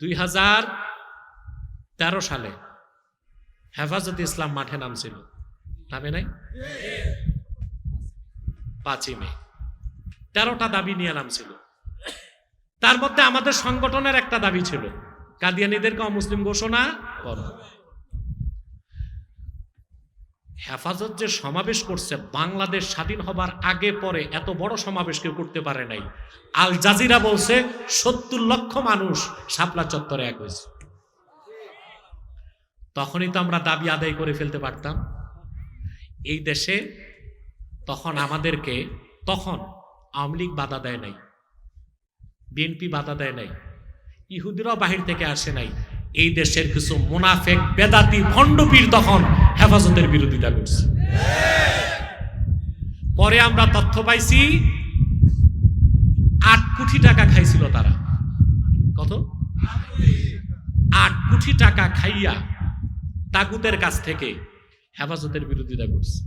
দুই হাজার তেরো সালে হেফাজত ইসলাম মাঠে নামছিল। নামে নাই? পাঁচই মে। তেরোটা দাবি নিয়ে নামছিল। তার মধ্যে আমাদের সংগঠনের একটা দাবি ছিল, কাদিয়ানিদেরকে অমুসলিম ঘোষণা করো। হেফাজত যে সমাবেশ করছে, বাংলাদেশ স্বাধীন হবার আগে পরে এত বড় সমাবেশ কেউ করতে পারে নাই। আল জাজিরা বলছে, সত্তর লক্ষ মানুষ শাপলা চত্বরে এক হয়েছে। তখনই তো আমরা দাবি আদায় করে ফেলতে পারতাম। এই দেশে তখন আমাদেরকে, তখন আওয়ামী লীগ বাধা দেয় নাই, বিএনপি বাধা দেয় নাই, ইহুদিরাও বাহির থেকে আসে নাই। এই দেশের কিছু মুনাফেক, বেদাতি ভণ্ডপীর তখন হেফাজতের বিরোধিতা করছে। পরে আমরা তথ্য পাইছি, আট কোটি টাকা খাইছিল তারা। কত? আট কোটি টাকা খাইয়া তাগুতের কাছ থেকে হেফাজতের বিরোধিতা করছে।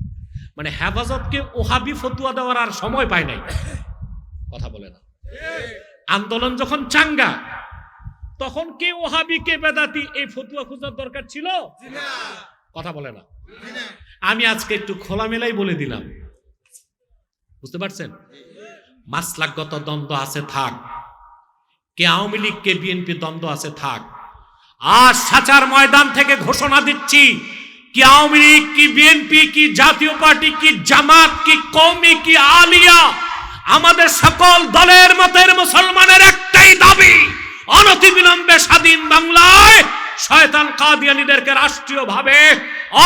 মানে হেফাজতকে ওহাবি ফতুয়া দেওয়ার আর সময় পায় নাই। কথা বলে না। আন্দোলন যখন চাঙ্গা তখন কে ওহাবি কে বেদাতি এই ফতুয়া খোঁজার দরকার ছিল? কথা বলে না। আমি আজকে একটু খোলামেলাই বলে দিলাম। বুঝতে পারছেন? মাসলাকগত দ্বন্দ্ব আছে থাক। কে আওয়ামী লীগ কে বিএনপি দ্বন্দ্ব আছে থাক। আর সাচার ময়দান থেকে ঘোষণা দিচ্ছি কি আওয়ামী লীগ কি বিএনপি কি জাতীয় পার্টি কি জামাত কি কৌমি কি আলিয়া আমাদের সকল দলের মতের মুসলমানের একটাই দাবি। শয়তান কাদিয়ানিদেরকে রাষ্ট্রীয়ভাবে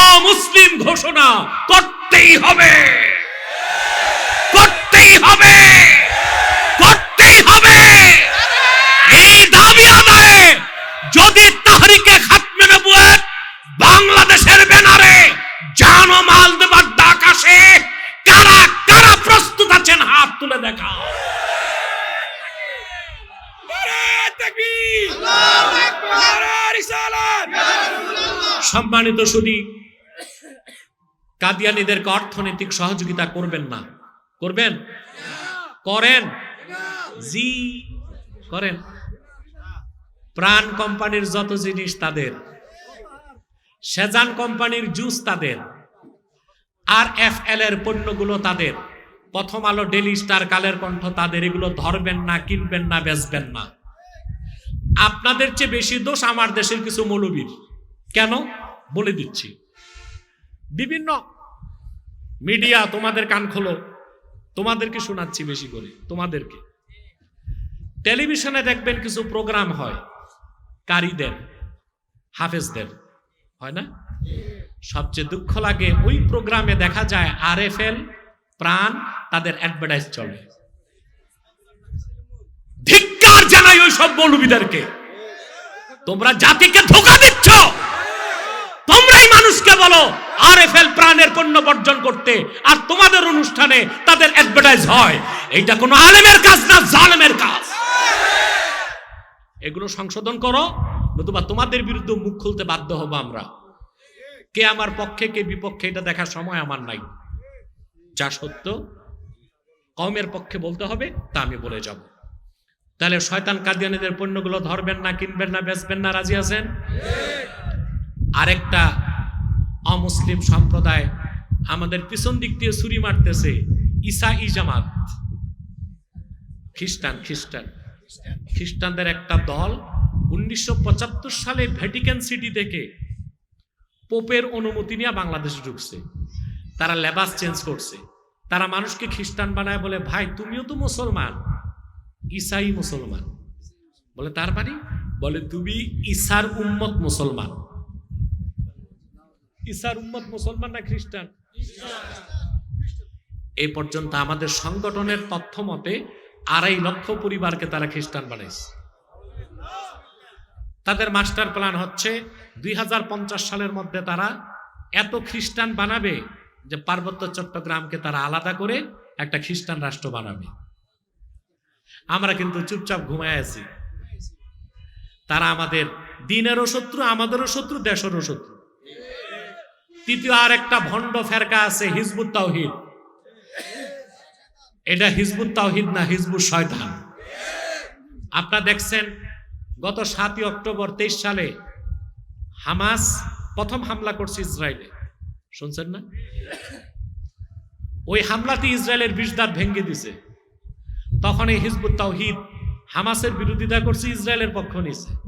অমুসলিম ঘোষণা করতেই হবে। সম্মানিত সুদী কাদিয়ানিদেরকে অর্থনৈতিক সহযোগিতা করবেন না? করবেন? করেন? জি, করেন। প্রাণ কোম্পানির যত জিনিস তাদের, সেজান কোম্পানির জুস তাদের আর এফ এল এর পণ্যগুলো তাদের, প্রথম আলো ডেলি স্টার কালের কণ্ঠ তাদের, এগুলো ধরবেন না, কিনবেন না, বেচবেন না। আপনাদের চেয়ে বেশি দোষ আমার দেশের কিছু মৌলবীর। কেন? বলে দিচ্ছি। বিভিন্ন মিডিয়া তোমাদের কান খোলো, তোমাদেরকে শোনাচ্ছি বেশি করে, তোমাদেরকে। টেলিভিশনে দেখবেন কিছু প্রোগ্রাম হয়, কারিদের, হাফেজদের, হয় না? সবচেয়ে দুঃখ লাগে, ওই প্রোগ্রামে দেখা যায় আর এফ এল প্রাণ, তাদের অ্যাডভার্টাইজ চলে। ধিক্কার জানাই ওই সব মৌলবীদেরকে। তোমরা জাতিকে ধোকা দিচ্ছ! বলো আর এফ এল প্রাণের পণ্য বর্জন করতে আর তোমাদের অনুষ্ঠানে তাদের অ্যাডভার্টাইজ হয়। এইটা কোনো আলেমের কাজ না, জালেমের কাজ। এগুলো সংশোধন করো, নতুবা তোমাদের বিরুদ্ধে মুখ খুলতে বাধ্য হব আমরা। কে আমার পক্ষে, কে বিপক্ষে, এটা দেখার সময় আমার নাই। যা সত্য কমের পক্ষে বলতে হবে, তা আমি বলে যাব। তাহলে শয়তান কাদিয়ানিদের পণ্যগুলো ধরবেন না, কিনবেন না, বেচবেন না, রাজি আছেন? আরেকটা অমুসলিম সম্প্রদায় আমাদের পিছন দিক দিয়ে ছুরি মারতেছে ঈসা ই জামাত। খ্রিস্টান খ্রিস্টান। খ্রিস্টানদের একটা দল উনিশশো পঁচাত্তর সালে ভ্যাটিকান সিটি থেকে পোপের অনুমতি নিয়ে বাংলাদেশে ঢুকছে। তারা লেবাস চেঞ্জ করছে। তারা মানুষকে খ্রিস্টান বানায় বলে, ভাই, তুমিও তো মুসলমান। ঈসাই মুসলমান। বলে, তার মানে? বলে, তুমি ঈসার উম্মত মুসলমান। ঈসার উম্মত মুসলমান না খ্রিস্টান? এই পর্যন্ত আমাদের সংগঠনের তথ্য মতে আড়াই লক্ষ পরিবারকে তারা খ্রিস্টান বানাইছে। তাদের মাস্টার প্ল্যান হচ্ছে দুই হাজার পঞ্চাশ সালের মধ্যে তারা এত খ্রিস্টান বানাবে যে পার্বত্য চট্টগ্রামকে তারা আলাদা করে একটা খ্রিস্টান রাষ্ট্র বানাবে। আমরা কিন্তু চুপচাপ ঘুমায় আছি। তারা আমাদের দিনেরও শত্রু, আমাদেরও শত্রু, দেশেরও শত্রু। তৃতীয় আর একটা ভণ্ড ফেরকা আছে, হিজবুত তাওহিদ। এটা হিজবুত তাওহিদ না হিজবুত শয়তান। আপনারা দেখছেন, গত সাতই অক্টোবর তেইশ সালে হামাস প্রথম হামলা করছে ইসরায়েলে। শুনছেন না? ওই হামলাতে ইসরায়েলের বিষ দাঁত ভেঙে দিছে। তখন এই হিজবুত তাওহিদ হামাসের বিরোধিতা করছে, ইসরায়েলের পক্ষ নিছে।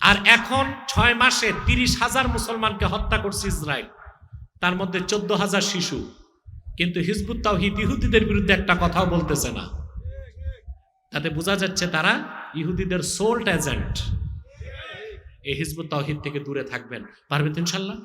আর এখন ছয় মাসে তিরিশ হাজার মুসলমানকে হত্যা করছে ইসরায়েল। তার মধ্যে চোদ্দ হাজার শিশু। কিন্তু হিজবুত তাওহিদ ইহুদিদের বিরুদ্ধে একটা কথাও বলতেছে না। তাতে বোঝা যাচ্ছে তারা ইহুদিদের সোল্ট এজেন্ট এই হিজবুত তাওহিদ থেকে দূরে থাকবেন। পারবেন তিনশাল্লাহ